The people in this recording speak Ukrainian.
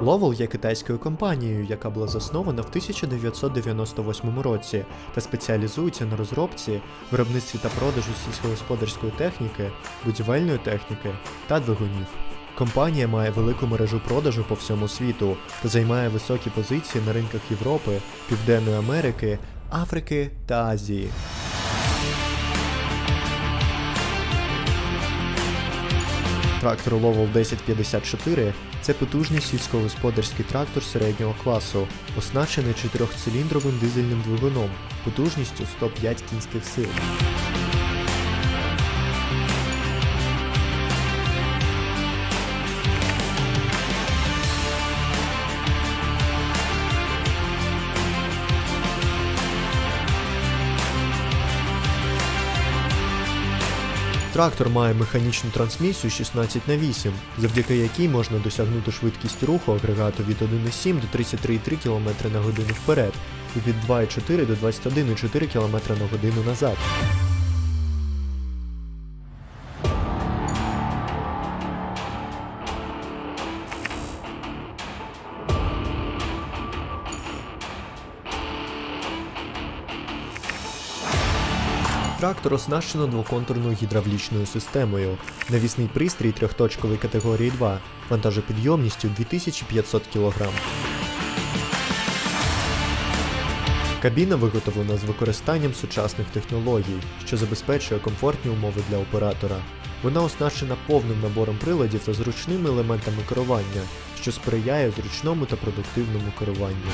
Ловел є китайською компанією, яка була заснована в 1998 році та спеціалізується на розробці, виробництві та продажу сільськогосподарської техніки, будівельної техніки та двигунів. Компанія має велику мережу продажу по всьому світу та займає високі позиції на ринках Європи, Південної Америки, Африки та Азії. Трактор Lowell 1054 це потужний сільськогосподарський трактор середнього класу, оснащений чотирьохциліндровим дизельним двигуном потужністю 105 кінських сил. Трактор має механічну трансмісію 16 на 8, завдяки якій можна досягнути швидкість руху агрегату від 1,7 до 33,3 км на годину вперед і від 2,4 до 21,4 км на годину назад. Трактор оснащено двоконтурною гідравлічною системою, навісний пристрій трьохточкової категорії 2, вантажопідйомністю 2500 кг. Кабіна виготовлена з використанням сучасних технологій, що забезпечує комфортні умови для оператора. Вона оснащена повним набором приладів та зручними елементами керування, що сприяє зручному та продуктивному керуванню.